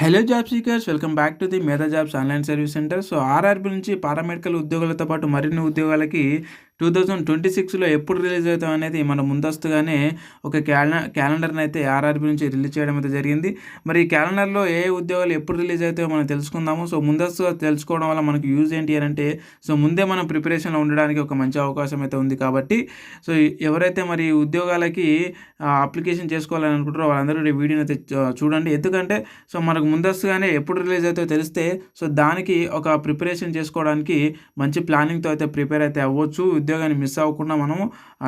Hello job seekers welcome back to the Medha jobs online service centre so RRB నుంచి paramedical ఉద్యోగాలతో పాటు మరిన్ని ఉద్యోగాలకి టూ థౌజండ్ ట్వంటీ సిక్స్లో ఎప్పుడు రిలీజ్ అవుతాం అనేది మన ముందస్తుగానే ఒక క్యాలెండర్ క్యాలెండర్ని అయితే ఆర్ఆర్బి నుంచి రిలీజ్ చేయడం అయితే జరిగింది. మరి ఈ క్యాలెండర్లో ఏ ఉద్యోగాలు ఎప్పుడు రిలీజ్ అవుతాయో మనం తెలుసుకుందాము. సో ముందస్తుగా తెలుసుకోవడం వల్ల మనకు యూజ్ ఏంటి అని అంటే సో ముందే మనం ప్రిపరేషన్లో ఉండడానికి ఒక మంచి అవకాశం అయితే ఉంది కాబట్టి సో ఎవరైతే మరి ఉద్యోగాలకి అప్లికేషన్ చేసుకోవాలని అనుకుంటారో వాళ్ళందరూ ఈ వీడియోని అయితే చూడండి. ఎందుకంటే సో మనకు ముందస్తుగానే ఎప్పుడు రిలీజ్ అవుతాయో తెలిస్తే సో దానికి ఒక ప్రిపరేషన్ చేసుకోవడానికి మంచి ప్లానింగ్తో అయితే ప్రిపేర్ అయితే అవ్వచ్చు. ఉద్యోగాన్ని మిస్ అవ్వకుండా మనము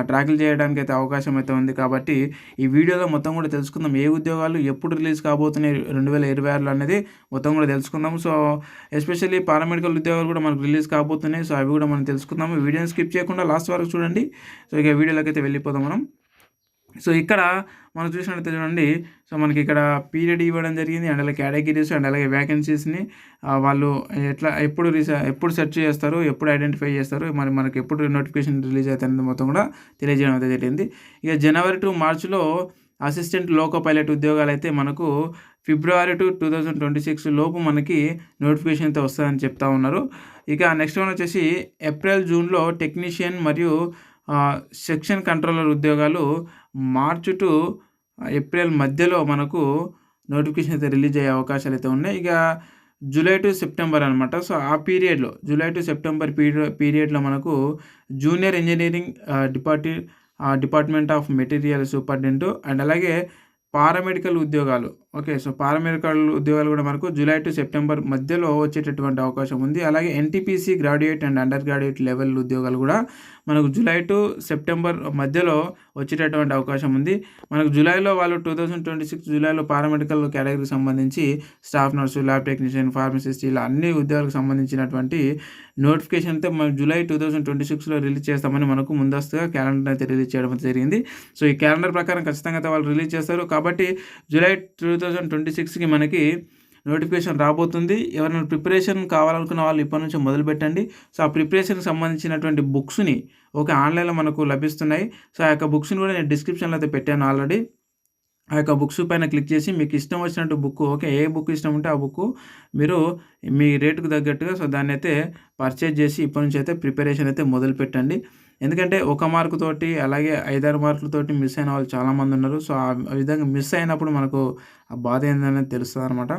ట్రాకిల్ చేయడానికి అయితే అవకాశం అయితే ఉంది. కాబట్టి ఈ వీడియోలో మొత్తం కూడా తెలుసుకుందాం. ఏ ఉద్యోగాలు ఎప్పుడు రిలీజ్ కాబోతున్నాయి రెండు వేల ఇరవై ఆరులో అనేది మొత్తం కూడా తెలుసుకుందాం. సో ఎస్పెషల్లీ పారామెడికల్ ఉద్యోగాలు కూడా మనకు రిలీజ్ కాబోతున్నాయి. సో అవి కూడా మనం తెలుసుకుందాము. వీడియోని స్కిప్ చేయకుండా లాస్ట్ వరకు చూడండి. సో ఇక వీడియోలోకి అయితే వెళ్ళిపోదాం మనం. సో ఇక్కడ మనం చూసినట్లయితే చూడండి సో మనకి ఇక్కడ పీరియడ్ ఇవ్వడం జరిగింది అండ్ అలాగే కేటగిరీస్ అండ్ అలాగే వ్యాకెన్సీస్ని వాళ్ళు ఎట్లా ఎప్పుడు రీసె ఎప్పుడు సెర్చ్ చేస్తారు ఎప్పుడు ఐడెంటిఫై చేస్తారు మరి మనకి ఎప్పుడు నోటిఫికేషన్ రిలీజ్ అవుతుంది మొత్తం కూడా తెలియజేయడం అయితే జరిగింది. ఇక జనవరి టు మార్చిలో అసిస్టెంట్ లోకో పైలట్ ఉద్యోగాలు అయితే మనకు ఫిబ్రవరి to two thousand twenty six లోపు మనకి నోటిఫికేషన్ అయితే వస్తుందని చెప్తా ఉన్నారు. ఇక నెక్స్ట్ వన్ వచ్చేసి ఏప్రిల్ జూన్లో టెక్నీషియన్ మరియు సెక్షన్ కంట్రోలర్ ఉద్యోగాలు మార్చ్ టు ఏప్రిల్ మధ్యలో మనకు నోటిఫికేషన్ అయితే రిలీజ్ అయ్యే అవకాశాలు అయితే ఉన్నాయి. ఇక జూలై టు సెప్టెంబర్ అనమాట సో ఆ పీరియడ్లో జూలై టు సెప్టెంబర్ పీరియడ్ పీరియడ్లో మనకు junior engineering డిపార్టీ department of material superintendent and అలాగే పారామెడికల్ ఉద్యోగాలు ఓకే సో పారామెడికల్ ఉద్యోగాలు కూడా మనకు జూలై టు సెప్టెంబర్ మధ్యలో వచ్చేటటువంటి అవకాశం ఉంది. అలాగే NTPC graduate and undergraduate level ఉద్యోగాలు కూడా మనకు జూలై టు సెప్టెంబర్ మధ్యలో వచ్చేటటువంటి అవకాశం ఉంది. మనకు జూలైలో వాళ్ళు టూ థౌజండ్ ట్వంటీ సిక్స్ జూలైలో పారామెడికల్ కేటగిరీకి సంబంధించి staff nurse lab technician pharmacist ఇలా అన్ని ఉద్యోగాలకు సంబంధించినటువంటి నోటిఫికేషన్ అయితే మనం జూలై టూ థౌజండ్ ట్వంటీ సిక్స్లో రిలీజ్ చేస్తామని మనకు ముందస్తుగా క్యాలెండర్ అయితే రిలీజ్ చేయడం జరిగింది. సో ఈ క్యాలెండర్ ప్రకారం ఖచ్చితంగా అయితే వాళ్ళు రిలీజ్ చేస్తారు. కాబట్టి జూలై టూ థౌజండ్ ట్వంటీ సిక్స్కి మనకి నోటిఫికేషన్ రాబోతుంది. ఎవరైనా ప్రిపరేషన్ కావాలనుకున్న వాళ్ళు ఇప్పటి నుంచి మొదలు పెట్టండి సో ఆ ప్రిపరేషన్కి సంబంధించినటువంటి బుక్స్ని ఓకే ఆన్లైన్లో మనకు లభిస్తున్నాయి. సో ఆ యొక్క బుక్స్ని కూడా నేను డిస్క్రిప్షన్లో అయితే పెట్టాను ఆల్రెడీ ఆ యొక్క బుక్స్ పైన క్లిక్ చేసి మీకు ఇష్టం వచ్చినట్టు బుక్ ఓకే ఏ బుక్ ఇష్టం ఉంటే ఆ బుక్ మీరు మీ రేటుకు తగ్గట్టుగా సో దాన్ని అయితే పర్చేజ్ చేసి ఇప్పటి నుంచి అయితే ప్రిపరేషన్ అయితే మొదలు పెట్టండి. ఎందుకంటే ఒక మార్కు తోటి అలాగే ఐదారు మార్కులతోటి మిస్ అయిన వాళ్ళు చాలామంది ఉన్నారు. సో ఆ విధంగా మిస్ అయినప్పుడు మనకు ఆ బాధ ఏందనేది తెలుస్తుంది అనమాట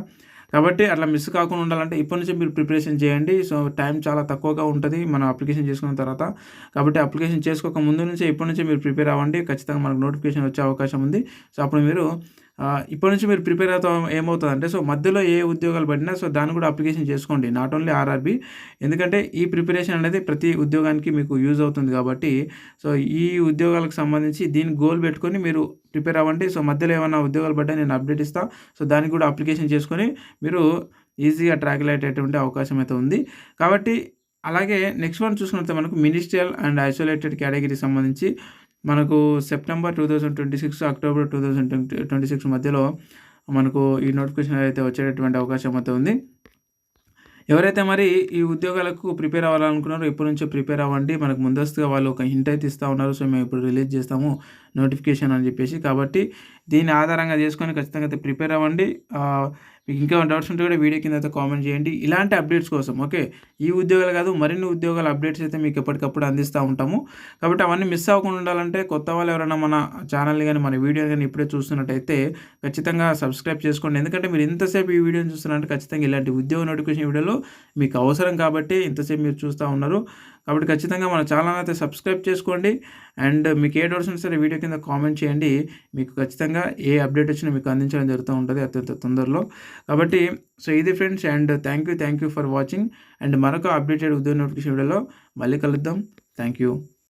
కాబట్టి అట్లా మిస్ కాకుండా ఉండాలంటే ఇప్పటి నుంచి మీరు ప్రిపరేషన్ చేయండి. సో టైం చాలా తక్కువగా ఉంటుంది మనం అప్లికేషన్ చేసుకున్న తర్వాత. కాబట్టి అప్లికేషన్ చేసుకోక ముందు నుంచే ఇప్పటి నుంచే మీరు ప్రిపేర్ అవ్వండి. ఖచ్చితంగా మనకు నోటిఫికేషన్ వచ్చే అవకాశం ఉంది. సో అప్పుడు మీరు ఇప్పటి నుంచి మీరు ప్రిపేర్ అవుతాం ఏమవుతుందంటే సో మధ్యలో ఏ ఉద్యోగాలు పడినా సో దాన్ని కూడా అప్లికేషన్ చేసుకోండి. నాట్ ఓన్లీ ఆర్ఆర్బి ఎందుకంటే ఈ ప్రిపరేషన్ అనేది ప్రతి ఉద్యోగానికి మీకు యూజ్ అవుతుంది కాబట్టి సో ఈ ఉద్యోగాలకు సంబంధించి దీన్ని గోల్ పెట్టుకొని మీరు ప్రిపేర్ అవ్వండి. సో మధ్యలో ఏమైనా ఉద్యోగాలు పడ్డా నేను అప్డేట్ ఇస్తాను సో దానికి కూడా అప్లికేషన్ చేసుకొని మీరు ఈజీగా ట్రాక్ అయ్యేటటువంటి అవకాశం అయితే ఉంది. కాబట్టి అలాగే నెక్స్ట్ వన్ చూసుకున్నట్లయితే మనకు మినిస్ట్రియల్ అండ్ ఐసోలేటెడ్ కేటగిరీకి సంబంధించి మనకు September two thousand twenty six October two thousand twenty twenty six మధ్యలో మనకు ఈ నోటిఫికేషన్ అయితే వచ్చేటటువంటి అవకాశం అయితే ఉంది. ఎవరైతే మరి ఈ ఉద్యోగాలకు ప్రిపేర్ అవ్వాలనుకున్నారో ఇప్పటి నుంచో ప్రిపేర్ అవ్వండి. మనకు ముందస్తుగా వాళ్ళు ఒక హింట్ అయితే ఇస్తూ ఉన్నారు. సో మేము ఇప్పుడు రిలీజ్ చేస్తాము. నోటిఫికేషన్ అని చెప్పేసి. కాబట్టి దీన్ని ఆధారంగా చేసుకొని ఖచ్చితంగా అయితే ప్రిపేర్ అవ్వండి. మీకు ఇంకా డౌట్స్ ఉంటే కూడా వీడియో కింద అయితే కామెంట్ చేయండి. ఇలాంటి అప్డేట్స్ కోసం ఓకే? ఈ ఉద్యోగాలు కాదు మరిన్ని ఉద్యోగాల అప్డేట్స్ అయితే మీకు ఎప్పటికప్పుడు అందిస్తూ ఉంటాము. కాబట్టి అవన్నీ మిస్ అవ్వకుండా ఉండాలంటే కొత్త వాళ్ళు ఎవరైనా మన ఛానల్ కానీ మన వీడియో కానీ ఇప్పుడే చూస్తున్నట్టయితే ఖచ్చితంగా సబ్స్క్రైబ్ చేసుకోండి. ఎందుకంటే మీరు ఇంతసేపు ఈ వీడియోని చూస్తున్నారంటే ఖచ్చితంగా ఇలాంటి ఉద్యోగ నోటిఫికేషన్ వీడియోలు మీకు అవసరం కాబట్టి ఇంతసేపు మీరు చూస్తూ ఉన్నారు. కాబట్టి ఖచ్చితంగా మన ఛానల్ అయితే సబ్స్క్రైబ్ చేసుకోండి. అండ్ మీకు ఏ డౌట్స్ సరే వీడియో కింద కామెంట్ చేయండి. మీకు ఖచ్చితంగా ఏ అప్డేట్ వచ్చినా మీకు అందించడం జరుగుతూ ఉంటుంది అత్యంత తొందరలో. కాబట్టి సో ఇది friends and thank you thank you for watching and మరొక అప్డేటెడ్ ఉద్యోగ నోటిఫికేషన్ వీడియోలో మళ్ళీ కలుద్దాం. Thank you